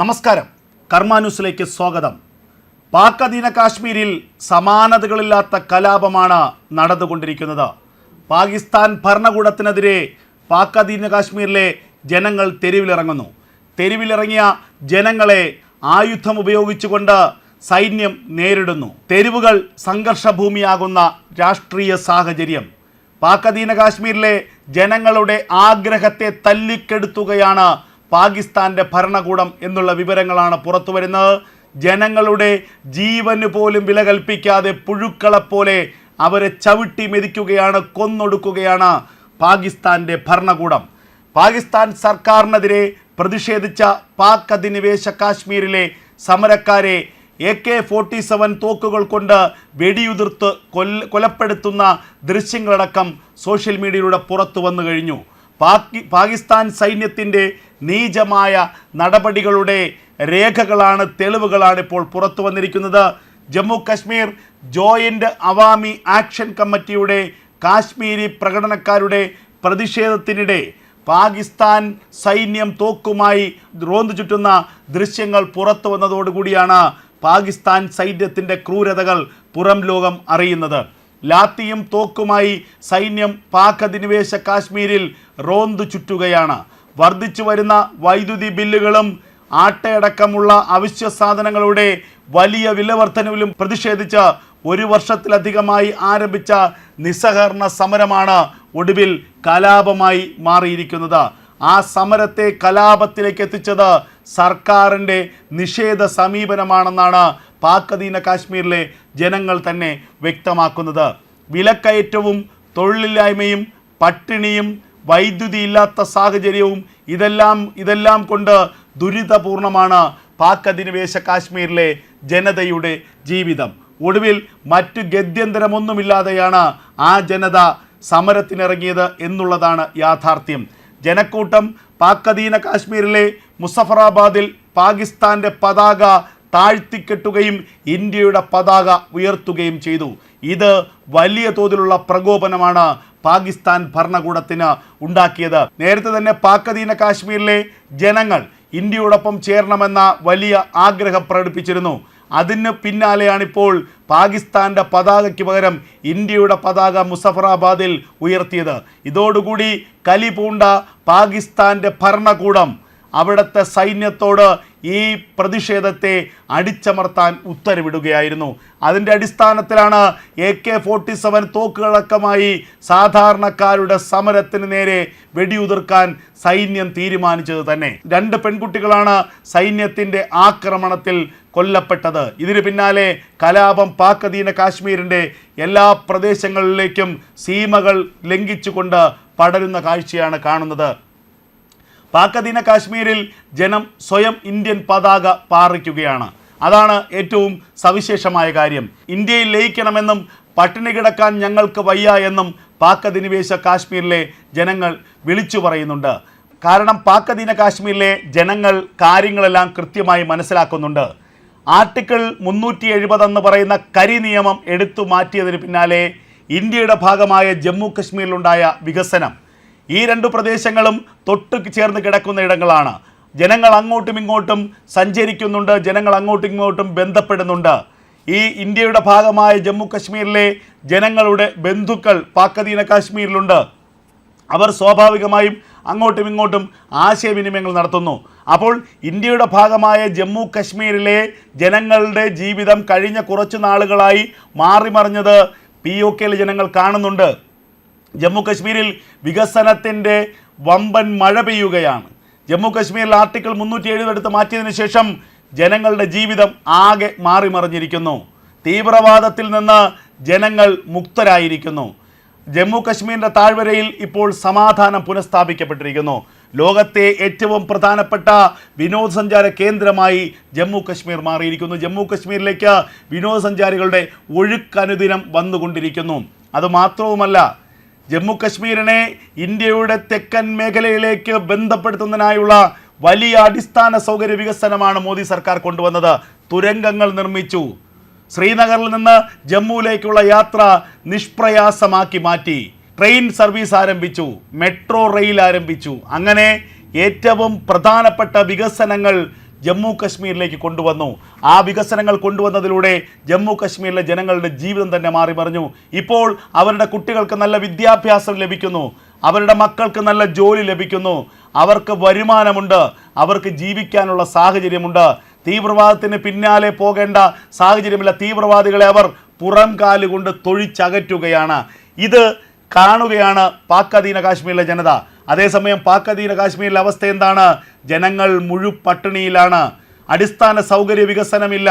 നമസ്കാരം. കർമ്മ ന്യൂസിലേക്ക് സ്വാഗതം. പാക് അധീന കാശ്മീരിൽ സമാനതകളില്ലാത്ത കലാപമാണ് നടന്നുകൊണ്ടിരിക്കുന്നത്. പാകിസ്ഥാൻ ഭരണകൂടത്തിനെതിരെ പാക് അധീന കാശ്മീരിലെ ജനങ്ങൾ തെരുവിലിറങ്ങുന്നു. തെരുവിലിറങ്ങിയ ജനങ്ങളെ ആയുധം ഉപയോഗിച്ചുകൊണ്ട് സൈന്യം നേരിടുന്നു. തെരുവുകൾ സംഘർഷഭൂമിയാകുന്ന രാഷ്ട്രീയ സാഹചര്യം. പാക് അധീന കാശ്മീരിലെ ജനങ്ങളുടെ ആഗ്രഹത്തെ തല്ലിക്കെടുത്തുകയാണ് പാകിസ്ഥാന്റെ ഭരണകൂടം എന്നുള്ള വിവരങ്ങളാണ് പുറത്തു വരുന്നത്. ജനങ്ങളുടെ ജീവന് പോലും വില കൽപ്പിക്കാതെ പുഴുക്കളെപ്പോലെ അവരെ ചവിട്ടി മെതിക്കുകയാണ് കൊന്നൊടുക്കുകയാണ് പാകിസ്ഥാന്റെ ഭരണകൂടം. പാകിസ്ഥാൻ സർക്കാരിനെതിരെ പ്രതിഷേധിച്ച പാക് അധിനിവേശ കാശ്മീരിലെ സമരക്കാരെ എ കെ ഫോർട്ടി സെവൻ തോക്കുകൾ കൊണ്ട് വെടിയുതിർത്ത് കൊല്ല കൊലപ്പെടുത്തുന്ന ദൃശ്യങ്ങളടക്കം സോഷ്യൽ മീഡിയയിലൂടെ പുറത്തു വന്നു കഴിഞ്ഞു. പാകി പാകിസ്ഥാൻ സൈന്യത്തിന്റെ നീചമായ നടപടികളുടെ രേഖകളാണ് തെളിവുകളാണ് ഇപ്പോൾ പുറത്തു വന്നിരിക്കുന്നത്. ജമ്മു കശ്മീർ ജോയിന്റ് അവാമി ആക്ഷൻ കമ്മിറ്റിയുടെ കാശ്മീരി പ്രകടനക്കാരുടെ പ്രതിഷേധത്തിനിടെ പാകിസ്ഥാൻ സൈന്യം തോക്കുമായി റോന്തു ചുറ്റുന്ന ദൃശ്യങ്ങൾ പുറത്തു വന്നതോടുകൂടിയാണ് പാകിസ്ഥാൻ സൈന്യത്തിന്റെ ക്രൂരതകൾ പുറം ലോകം അറിയുന്നത്. ലാത്തിയും തോക്കുമായി സൈന്യം പാക് അധിനിവേശ കാശ്മീരിൽ റോന്തു ചുറ്റുകയാണ്. വർദ്ധിച്ചു വരുന്ന വൈദ്യുതി ബില്ലുകളും ആട്ടയടക്കമുള്ള അവശ്യ സാധനങ്ങളുടെ വലിയ വിലവർദ്ധനവിലും പ്രതിഷേധിച്ച് ഒരു വർഷത്തിലധികമായി ആരംഭിച്ച നിസ്സഹകരണ സമരമാണ് ഒടുവിൽ കലാപമായി മാറിയിരിക്കുന്നത്. ആ സമരത്തെ കലാപത്തിലേക്ക് എത്തിച്ചത് സർക്കാരിന്റെ നിഷേധ സമീപനമാണെന്നാണ് പാക് അധീന കാശ്മീരിലെ ജനങ്ങൾ തന്നെ വ്യക്തമാക്കുന്നത്. വിലക്കയറ്റവും തൊഴിലില്ലായ്മയും പട്ടിണിയും വൈദ്യുതി ഇല്ലാത്ത സാഹചര്യവും ഇതെല്ലാം ഇതെല്ലാം കൊണ്ട് ദുരിതപൂർണമാണ് പാക് അധിനിവേശ കാശ്മീരിലെ ജനതയുടെ ജീവിതം. ഒടുവിൽ മറ്റു ഗത്യന്തരമൊന്നുമില്ലാതെയാണ് ആ ജനത സമരത്തിനിറങ്ങിയത് എന്നുള്ളതാണ് യാഥാർത്ഥ്യം. ജനക്കൂട്ടം പാക് അധീന കാശ്മീരിലെ മുസഫറാബാദിൽ പാകിസ്ഥാന്റെ പതാക താഴ്ത്തിക്കെട്ടുകയും ഇന്ത്യയുടെ പതാക ഉയർത്തുകയും ചെയ്തു. ഇത് വലിയ തോതിലുള്ള പ്രകോപനമാണ് പാകിസ്ഥാൻ ഭരണകൂടത്തിന് ഉണ്ടാക്കിയത്. നേരത്തെ തന്നെ പാക്കദീന കാശ്മീരിലെ ജനങ്ങൾ ഇന്ത്യയോടൊപ്പം ചേരണമെന്ന വലിയ ആഗ്രഹം പ്രകടിപ്പിച്ചിരുന്നു. അതിന് പിന്നാലെയാണിപ്പോൾ പാകിസ്ഥാന്റെ പതാകയ്ക്ക് പകരം ഇന്ത്യയുടെ പതാക മുസഫറാബാദിൽ ഉയർത്തിയത്. ഇതോടുകൂടി കലി പൂണ്ട പാകിസ്ഥാന്റെ ഭരണകൂടം അവിടുത്തെ സൈന്യത്തോട് ഈ പ്രതിഷേധത്തെ അടിച്ചമർത്താൻ ഉത്തരവിടുകയായിരുന്നു. അതിന്റെ അടിസ്ഥാനത്തിലാണ് എ കെ ഫോർട്ടി സെവൻ തോക്കുകളക്കമായി സാധാരണക്കാരുടെ സമരത്തിന് നേരെ വെടിയുതിർക്കാൻ സൈന്യം തീരുമാനിച്ചത് തന്നെ. രണ്ട് പെൺകുട്ടികളാണ് സൈന്യത്തിന്റെ ആക്രമണത്തിൽ കൊല്ലപ്പെട്ടത്. ഇതിന് പിന്നാലെ കലാപം പാക് അധീന കാശ്മീരിന്റെ എല്ലാ പ്രദേശങ്ങളിലേക്കും സീമകൾ ലംഘിച്ചുകൊണ്ട് പടരുന്ന കാഴ്ചയാണ് കാണുന്നത്. പാക് കാശ്മീരിൽ ജനം സ്വയം ഇന്ത്യൻ പതാക പാറിക്കുകയാണ്. അതാണ് ഏറ്റവും സവിശേഷമായ കാര്യം. ഇന്ത്യയിൽ ലയിക്കണമെന്നും പട്ടിണി കിടക്കാൻ ഞങ്ങൾക്ക് വയ്യ എന്നും പാക് അധിനിവേശ കാശ്മീരിലെ ജനങ്ങൾ വിളിച്ചു പറയുന്നുണ്ട്. കാരണം പാക് അധീന കാശ്മീരിലെ ജനങ്ങൾ കാര്യങ്ങളെല്ലാം കൃത്യമായി മനസ്സിലാക്കുന്നുണ്ട്. ആർട്ടിക്കിൾ മുന്നൂറ്റി എഴുപത് എന്ന് പറയുന്ന കരി നിയമം എടുത്തു മാറ്റിയതിന് പിന്നാലെ ഇന്ത്യയുടെ ഭാഗമായ ജമ്മു കശ്മീരിലുണ്ടായ വികസനം. ഈ രണ്ട് പ്രദേശങ്ങളും തൊട്ട് ചേർന്ന് കിടക്കുന്ന ഇടങ്ങളാണ്. ജനങ്ങൾ അങ്ങോട്ടും ഇങ്ങോട്ടും സഞ്ചരിക്കുന്നുണ്ട് ജനങ്ങൾ അങ്ങോട്ടും ഇങ്ങോട്ടും ബന്ധപ്പെടുന്നുണ്ട്. ഈ ഇന്ത്യയുടെ ഭാഗമായ ജമ്മു കശ്മീരിലെ ജനങ്ങളുടെ ബന്ധുക്കൾ പാക്കദീന കാശ്മീരിലുണ്ട്. അവർ സ്വാഭാവികമായും അങ്ങോട്ടും ഇങ്ങോട്ടും ആശയവിനിമയങ്ങൾ നടത്തുന്നു. അപ്പോൾ ഇന്ത്യയുടെ ഭാഗമായ ജമ്മു കശ്മീരിലെ ജനങ്ങളുടെ ജീവിതം കഴിഞ്ഞ കുറച്ച് നാളുകളായി മാറിമറിഞ്ഞത് പി ഒ കെയിലെ ജനങ്ങൾ കാണുന്നുണ്ട്. ജമ്മു കശ്മീരിൽ വികസനത്തിന്റെ വമ്പൻ മഴ പെയ്യുകയാണ്. ജമ്മു കശ്മീരിൽ ആർട്ടിക്കിൾ മുന്നൂറ്റി എഴുപത് എടുത്ത് മാറ്റിയതിനു ശേഷം ജനങ്ങളുടെ ജീവിതം ആകെ മാറിമറിഞ്ഞിരിക്കുന്നു. തീവ്രവാദത്തിൽ നിന്ന് ജനങ്ങൾ മുക്തരായിരിക്കുന്നു. ജമ്മു കശ്മീരിന്റെ താഴ്വരയിൽ ഇപ്പോൾ സമാധാനം പുനഃസ്ഥാപിക്കപ്പെട്ടിരിക്കുന്നു. ലോകത്തെ ഏറ്റവും പ്രധാനപ്പെട്ട വിനോദസഞ്ചാര കേന്ദ്രമായി ജമ്മു കശ്മീർ മാറിയിരിക്കുന്നു. ജമ്മു കശ്മീരിലേക്ക് വിനോദസഞ്ചാരികളുടെ ഒഴുക്കനുദിനം വന്നുകൊണ്ടിരിക്കുന്നു. അതുമാത്രവുമല്ല ജമ്മു കശ്മീരിനെ ഇന്ത്യയുടെ തെക്കൻ മേഖലയിലേക്ക് ബന്ധപ്പെടുത്തുന്നതിനായുള്ള വലിയ അടിസ്ഥാന സൗകര്യ വികസനമാണ് മോദി സർക്കാർ കൊണ്ടുവന്നത്. തുരങ്കങ്ങൾ നിർമ്മിച്ചു. ശ്രീനഗറിൽ നിന്ന് ജമ്മുവിലേക്കുള്ള യാത്ര നിഷ്പ്രയാസമാക്കി മാറ്റി. ട്രെയിൻ സർവീസ് ആരംഭിച്ചു. മെട്രോ റെയിൽ ആരംഭിച്ചു. അങ്ങനെ ഏറ്റവും പ്രധാനപ്പെട്ട വികസനങ്ങൾ ജമ്മു കശ്മീരിലേക്ക് കൊണ്ടുവന്നു. ആ വികസനങ്ങൾ കൊണ്ടുവന്നതിലൂടെ ജമ്മു കശ്മീരിലെ ജനങ്ങളുടെ ജീവിതം തന്നെ മാറി മറിഞ്ഞു. ഇപ്പോൾ അവരുടെ കുട്ടികൾക്ക് നല്ല വിദ്യാഭ്യാസം ലഭിക്കുന്നു. അവരുടെ മക്കൾക്ക് നല്ല ജോലി ലഭിക്കുന്നു. അവർക്ക് വരുമാനമുണ്ട്. അവർക്ക് ജീവിക്കാനുള്ള സാഹചര്യമുണ്ട്. തീവ്രവാദത്തിന് പിന്നാലെ പോകേണ്ട സാഹചര്യമില്ല. തീവ്രവാദികളെ അവർ പുറം കാലുകൊണ്ട് തൊഴിച്ചകറ്റുകയാണ്. ഇത് കാണുകയാണ് പാക് അധീന കാശ്മീരിലെ ജനത. അതേസമയം പാക് അധീന കാശ്മീരിലെ അവസ്ഥ എന്താണ്? ജനങ്ങൾ മുഴു പട്ടിണിയിലാണ്. അടിസ്ഥാന സൗകര്യ വികസനമില്ല.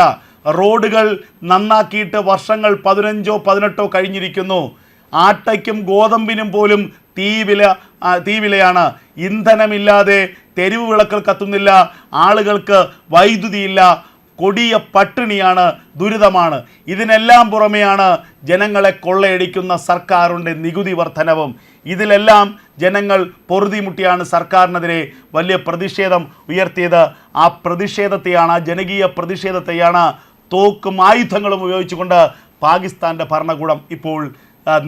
റോഡുകൾ നന്നാക്കിയിട്ട് വർഷങ്ങൾ പതിനഞ്ചോ പതിനെട്ടോ കഴിഞ്ഞിരിക്കുന്നു. ആട്ടയ്ക്കും ഗോതമ്പിനും പോലും തീവില തീ തീവിലയാണ് ഇന്ധനമില്ലാതെ തെരുവ് വിളക്കൾ കത്തുന്നില്ല. ആളുകൾക്ക് വൈദ്യുതിയില്ല കൊടിയ പട്ടിണിയാണ് ദുരിതമാണ്. ഇതിനെല്ലാം പുറമെയാണ് ജനങ്ങളെ കൊള്ളയടിക്കുന്ന സർക്കാരിന്റെ നികുതി വർധനവും. ഇതിലെല്ലാം ജനങ്ങൾ പൊറുതിമുട്ടിയാണ് സർക്കാരിനെതിരെ വലിയ പ്രതിഷേധം ഉയർത്തിയത്. ആ പ്രതിഷേധത്തെയാണ് ആ ജനകീയ പ്രതിഷേധത്തെയാണ് തോക്കും ആയുധങ്ങളും ഉപയോഗിച്ചുകൊണ്ട് പാകിസ്ഥാന്റെ ഭരണകൂടം ഇപ്പോൾ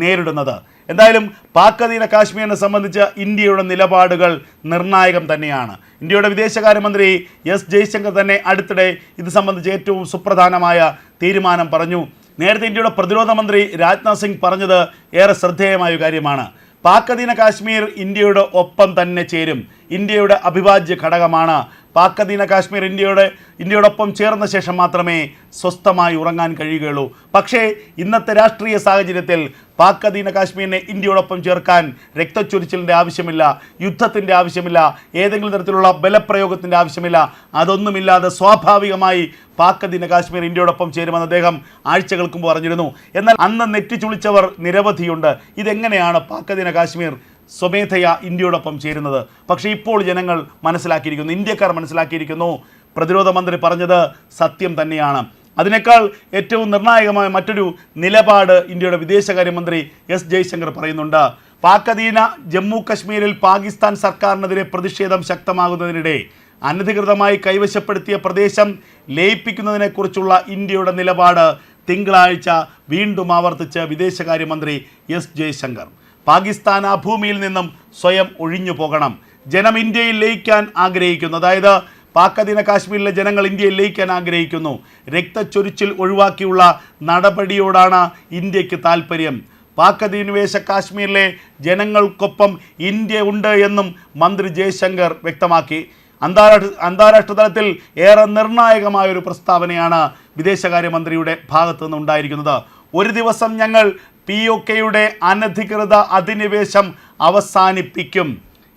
നേരിടുന്നത്. എന്തായാലും പാക് അധീന കാശ്മീരിനെ സംബന്ധിച്ച് ഇന്ത്യയുടെ നിലപാടുകൾ നിർണായകം തന്നെയാണ്. ഇന്ത്യയുടെ വിദേശകാര്യമന്ത്രി എസ് ജയശങ്കർ തന്നെ അടുത്തിടെ ഇത് സംബന്ധിച്ച് ഏറ്റവും സുപ്രധാനമായ തീരുമാനം പറഞ്ഞു. നേരത്തെ ഇന്ത്യയുടെ പ്രതിരോധ മന്ത്രി രാജ്നാഥ് സിംഗ് പറഞ്ഞത് ഏറെ ശ്രദ്ധേയമായ കാര്യമാണ്. പാക് അധീന കാശ്മീർ ഇന്ത്യയുടെ ഒപ്പം തന്നെ ചേരും. ഇന്ത്യയുടെ അവിഭാജ്യ ഘടകമാണ് പാക് അധീന കാശ്മീർ ഇന്ത്യയുടെ ഇന്ത്യയോടൊപ്പം ചേർന്ന ശേഷം മാത്രമേ സ്വസ്ഥമായി ഉറങ്ങാൻ കഴിയുകയുള്ളൂ. പക്ഷേ ഇന്നത്തെ രാഷ്ട്രീയ സാഹചര്യത്തിൽ പാക് അധീന കാശ്മീരിനെ ഇന്ത്യയോടൊപ്പം ചേർക്കാൻ രക്തച്ചൊരിച്ചിലിന്റെ ആവശ്യമില്ല യുദ്ധത്തിന്റെ ആവശ്യമില്ല ഏതെങ്കിലും തരത്തിലുള്ള ബലപ്രയോഗത്തിന്റെ ആവശ്യമില്ല. അതൊന്നുമില്ലാതെ സ്വാഭാവികമായി പാക് അധീന കാശ്മീർ ഇന്ത്യയോടൊപ്പം ചേരുമെന്ന് അദ്ദേഹം ആഴ്ചകൾക്ക് മുമ്പ് പറഞ്ഞിരുന്നു. എന്നാൽ അന്ന് നെറ്റിച്ചുളിച്ചവർ നിരവധിയുണ്ട്. ഇതെങ്ങനെയാണ് പാക് അധീന കാശ്മീർ സ്വമേധയ ഇന്ത്യയോടൊപ്പം ചേരുന്നത്. പക്ഷേ ഇപ്പോൾ ജനങ്ങൾ മനസ്സിലാക്കിയിരിക്കുന്നു ഇന്ത്യക്കാർ മനസ്സിലാക്കിയിരിക്കുന്നു. പ്രതിരോധ മന്ത്രി പറഞ്ഞത് സത്യം തന്നെയാണ്. അതിനേക്കാൾ ഏറ്റവും നിർണായകമായ മറ്റൊരു നിലപാട് ഇന്ത്യയുടെ വിദേശകാര്യമന്ത്രി എസ് ജയശങ്കർ പറയുന്നുണ്ട്. പാക് അധീന ജമ്മു കശ്മീരിൽ പാകിസ്ഥാൻ സർക്കാരിനെതിരെ പ്രതിഷേധം ശക്തമാകുന്നതിനിടെ അനധികൃതമായി കൈവശപ്പെടുത്തിയ പ്രദേശം ലയിപ്പിക്കുന്നതിനെക്കുറിച്ചുള്ള ഇന്ത്യയുടെ നിലപാട് തിങ്കളാഴ്ച വീണ്ടും ആവർത്തിച്ച് വിദേശകാര്യമന്ത്രി എസ് ജയശങ്കർ. പാകിസ്ഥാൻ ആ ഭൂമിയിൽ നിന്നും സ്വയം ഒഴിഞ്ഞു പോകണം. ജനം ഇന്ത്യയിൽ ലയിക്കാൻ ആഗ്രഹിക്കുന്നു. അതായത് പാക്കധീന കാശ്മീരിലെ ജനങ്ങൾ ഇന്ത്യയിൽ ലയിക്കാൻ ആഗ്രഹിക്കുന്നു. രക്തച്ചൊരിച്ചിൽ ഒഴിവാക്കിയുള്ള നടപടിയോടാണ് ഇന്ത്യയ്ക്ക് താല്പര്യം പാക്കധീനിവേശ കാശ്മീരിലെ ജനങ്ങൾക്കൊപ്പം ഇന്ത്യ ഉണ്ട് എന്നും മന്ത്രി ജയശങ്കർ വ്യക്തമാക്കി. അന്താരാഷ്ട്ര അന്താരാഷ്ട്ര തലത്തിൽ ഏറെ നിർണായകമായ ഒരു പ്രസ്താവനയാണ് വിദേശകാര്യമന്ത്രിയുടെ ഭാഗത്തു നിന്ന് ഉണ്ടായിരിക്കുന്നത് ഒരു ദിവസം ഞങ്ങൾ പി ഒ കെയുടെ അനധികൃത അധിനിവേശം അവസാനിപ്പിക്കും.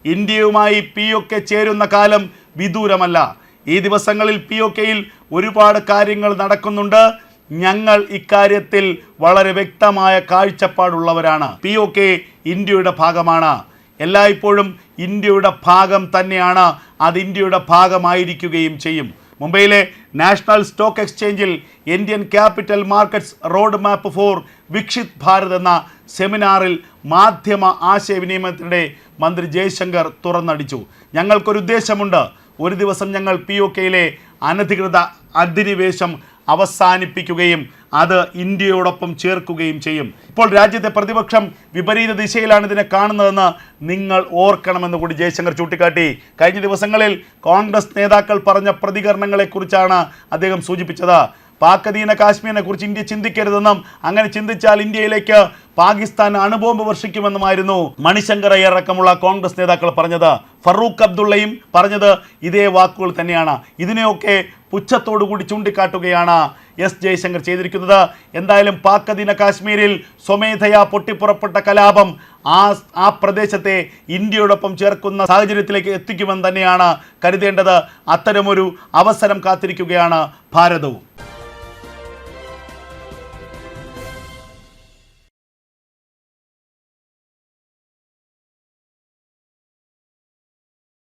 ഇന്ത്യയുമായി പി ഒ കെ ചേരുന്ന കാലം വിദൂരമല്ല. ഈ ദിവസങ്ങളിൽ പി ഒ കെയിൽ ഒരുപാട് കാര്യങ്ങൾ നടക്കുന്നുണ്ട്. ഞങ്ങൾ ഇക്കാര്യത്തിൽ വളരെ വ്യക്തമായ കാഴ്ചപ്പാടുള്ളവരാണ്. പി ഒ കെ ഇന്ത്യയുടെ ഭാഗമാണ്. എല്ലായ്പ്പോഴും ഇന്ത്യയുടെ ഭാഗം തന്നെയാണ്. അത് ഇന്ത്യയുടെ ഭാഗമായിരിക്കുകയും ചെയ്യും. മുംബൈയിലെ നാഷണൽ സ്റ്റോക്ക് എക്സ്ചേഞ്ചിൽ Indian capital markets road map for Viksit Bharat എന്ന സെമിനാറിൽ മാധ്യമ ആശയവിനിമയത്തിനിടെ മന്ത്രി ജയശങ്കർ തുറന്നടിച്ചു. ഞങ്ങൾക്കൊരു ഉദ്ദേശമുണ്ട്. ഒരു ദിവസം ഞങ്ങൾ പി ഒ കെയിലെ അനധികൃത അധിനിവേശം അവസാനിപ്പിക്കുകയും അത് ഇന്ത്യയോടൊപ്പം ചേർക്കുകയും ചെയ്യും. ഇപ്പോൾ രാജ്യത്തെ പ്രതിപക്ഷം വിപരീത ദിശയിലാണ് ഇതിനെ കാണുന്നതെന്ന് നിങ്ങൾ ഓർക്കണമെന്ന് കൂടി ജയശങ്കർ ചൂണ്ടിക്കാട്ടി. കഴിഞ്ഞ ദിവസങ്ങളിൽ കോൺഗ്രസ് നേതാക്കൾ പറഞ്ഞ പ്രതികരണങ്ങളെക്കുറിച്ചാണ് അദ്ദേഹം സൂചിപ്പിച്ചത്. പാക് അധീന കാശ്മീരിനെ കുറിച്ച് ഇന്ത്യ ചിന്തിക്കരുതെന്നും അങ്ങനെ ചിന്തിച്ചാൽ ഇന്ത്യയിലേക്ക് പാകിസ്ഥാൻ അണുബോംബ് വർഷിക്കുമെന്നുമായിരുന്നു മണിശങ്കർ അയ്യർ അടക്കമുള്ള കോൺഗ്രസ് നേതാക്കൾ പറഞ്ഞത്. ഫറൂഖ് അബ്ദുള്ളയും പറഞ്ഞത് ഇതേ വാക്കുകൾ തന്നെയാണ്. ഇതിനെയൊക്കെ പുച്ഛത്തോടു കൂടി ചൂണ്ടിക്കാട്ടുകയാണ് എസ് ജയശങ്കർ ചെയ്തിരിക്കുന്നത്. എന്തായാലും പാക് അധീന കാശ്മീരിൽ സ്വമേധയാ പൊട്ടിപ്പുറപ്പെട്ട കലാപം ആ ആ പ്രദേശത്തെ ഇന്ത്യയോടൊപ്പം ചേർക്കുന്ന സാഹചര്യത്തിലേക്ക് എത്തിക്കുമെന്ന് തന്നെയാണ് കരുതേണ്ടത്. അത്തരമൊരു അവസരം കാത്തിരിക്കുകയാണ് ഭാരതവും.